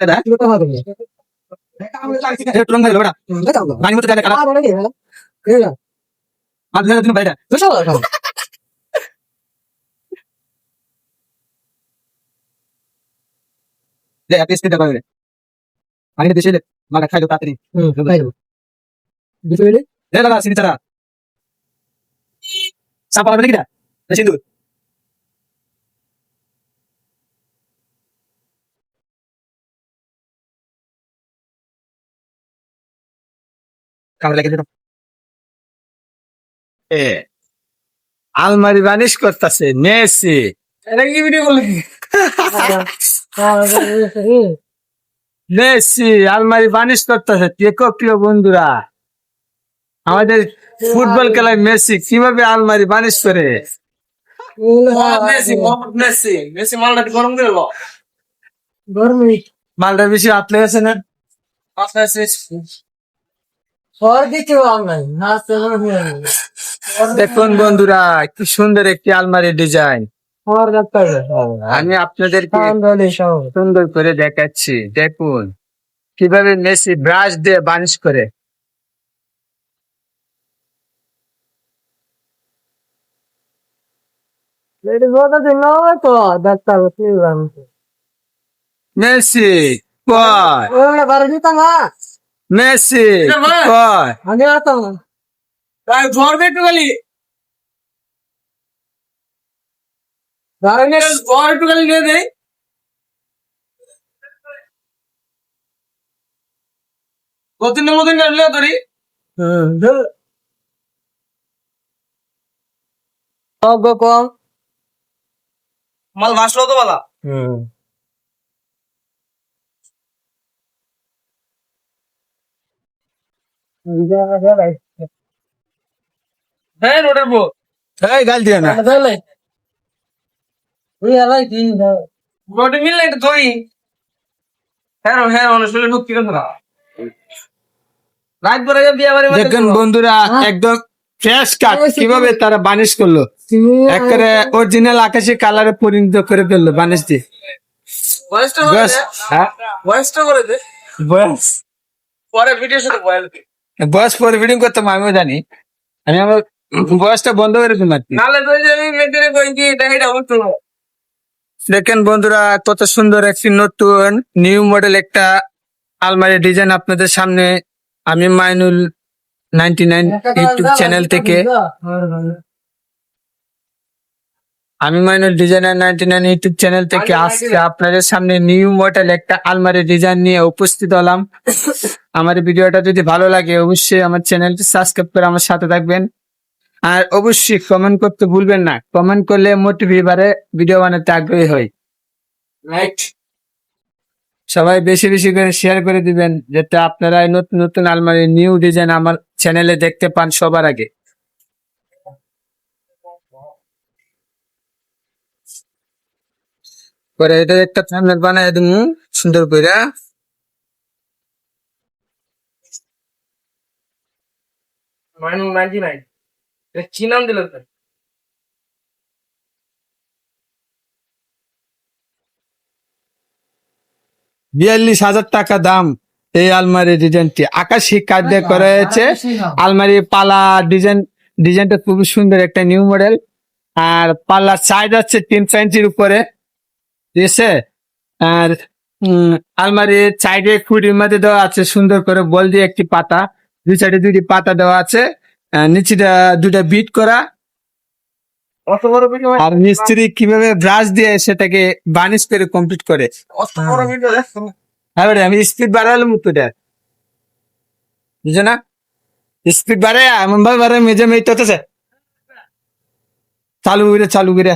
Sampai lagi dah, sampai lagi dah, sampai lagi dah, sampai lagi dah, sampai lagi dah, sampai lagi dah, sampai lagi dah, sampai lagi dah, sampai lagi dah, sampai lagi dah, sampai lagi dah, sampai lagi dah, sampai lagi dah, sampai lagi dah, sampai lagi dah, sampai lagi dah, sampai lagi sampai lagi lagi dah, sampai lagi এ আলমারি varnish করতেছে Messi এটা কি video বলে? Messi আলমারি varnish করতেছে। দেখো প্রিয় বন্ধুরা? আমাদের ফুটবল খেলায় মেসি কীভাবে আলমারি বানিশ করে? মেসি মেসি মেসি মালটা গরম করে লো মালটা বেশি হাত লেগেছে না পাঁচ মেসি সর দিতে আমরা না তো দেখুন বন্ধুরা কি সুন্দর একটি আলমারি ডিজাইন। আমি আপনাদেরকে সব। সুন্দর করে দেখাচ্ছি। দেখুন কীভাবে মেসি ব্রাশ দিয়ে বানিশ করে। মেসি কয় মেসি ভাই। কয়? আমি আতাম না। তাই ঝড় একটু খালি। দাঁড়ানে। ঝড় একটু খালি নিয়ে মতন কাটলে তোরি? হুম অগ কম। মাল ভাসলো তো বলা। হুম হ্যাঁ রোডের বউ। এই গাল দিও না। দলে ওই আলাই কি রোডে মিললে একটা ধরি হ্যাঁ হ্যাঁ অনুশীলনে ঢুকতে গেল রাত পরে বিয়ে বাড়ি দেখুন বন্ধুরা একদম ফ্রেশ কাট কীভাবে তারা বানিশ করল? একেবারে অরিজিনাল আকাশি কালারে পরিণত করে ফেলল বানিশ দিয়ে। বয়সটা বয়স দে। হ্যাঁ। বয়সটা করে দে। বয়স। পরে ভিডিওর সাথে বয়াল বয়স পরে ফিডিং করতাম আমিও জানি। আমি আমার বয়সটা বন্ধ করে দিলাম। নালে তো আমি মেয়েদের দেখেন বন্ধুরা কত সুন্দর একটি নতুন নিউ মডেল একটা আলমারি ডিজাইন আপনাদের সামনে আমি Mainul ninety nine YouTube channel থেকে। আমি Mainul designer ninety nine YouTube channel থেকে আজকে আপনাদের সামনে নিউ মডেল একটা আলমারি ডিজাইন নিয়ে উপস্থিত হলাম। আমার ভিডিওটা যদি ভালো লাগে, অবশ্যই আমার চ্যানেলটি সাবস্ক্রাইব করে আমার সাথে থাকবেন। আর অবশ্যই কমেন্ট করতে ভুলবেন না। কমেন্ট করলে মোটিভেট বাড়ে ভিডিও বানাতে আগ্রহী হয় রাইট সবাই বেশি বেশি করে শেয়ার করে দিবেন, যাতে আপনারা নতুন নতুন আলমারি নিউ ডিজাইন আমার চ্যানেলে দেখতে পান সবার আগে। পরে এটা একটা চ্যানেল বানাই দিমু, সুন্দর করে মাইনু 99 এটা কি দিল তো বিয়াল্লিশ হাজার টাকা দাম এই আলমারি ডিজাইনটি। আকাশি কাঠ দিয়ে করা হয়েছে। আলমারি পালা ডিজাইন ডিজাইনটা খুবই সুন্দর একটা নিউ মডেল। আর পাল্লার সাইজ আছে তিন ইঞ্চির উপরে। ঠিক আছে? আর আলমারির সাইডে খুঁটির মধ্যে দেওয়া আছে সুন্দর করে বল দিয়ে একটি পাতা। দুই সাইডে দুইটি পাতা দেওয়া আছে নিচেটা দুটা বিট করা। বড় আর মিস্ত্রি কীভাবে ব্রাশ দিয়ে সেটাকে বানিশ করে কমপ্লিট করে? বড়? হ্যাঁ আমি স্পিড বাড়ালাম তো এটা বুঝছ না? স্পিড বাড়ায় এমন ভাবে বাড়ায় মেজে মেয়ে তো চালু করে চালু করে।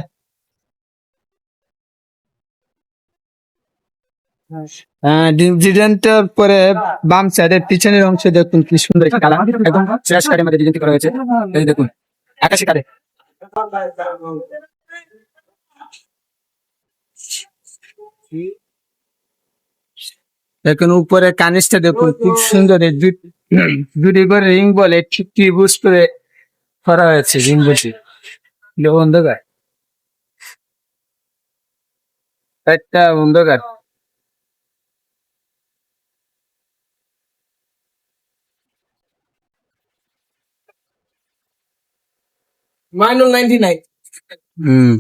ডিজাইনটার পরে বাম সাইডের পিছনের অংশ দেখুন কি সুন্দর একটা কালার। একদম ফ্রেশ কাঠের মধ্যে ডিজাইন করা হয়েছে। এই দেখুন আকাশি কাঠে দেখুন উপরে কানিসটা দেখুন খুব সুন্দর এই দুটি করে রিং বলে ঠিক ত্রিভুজ করে করা হয়েছে রিং বসে অন্ধকার। একটা অন্ধকার। মাইনুল নাইনটি নাইন হুম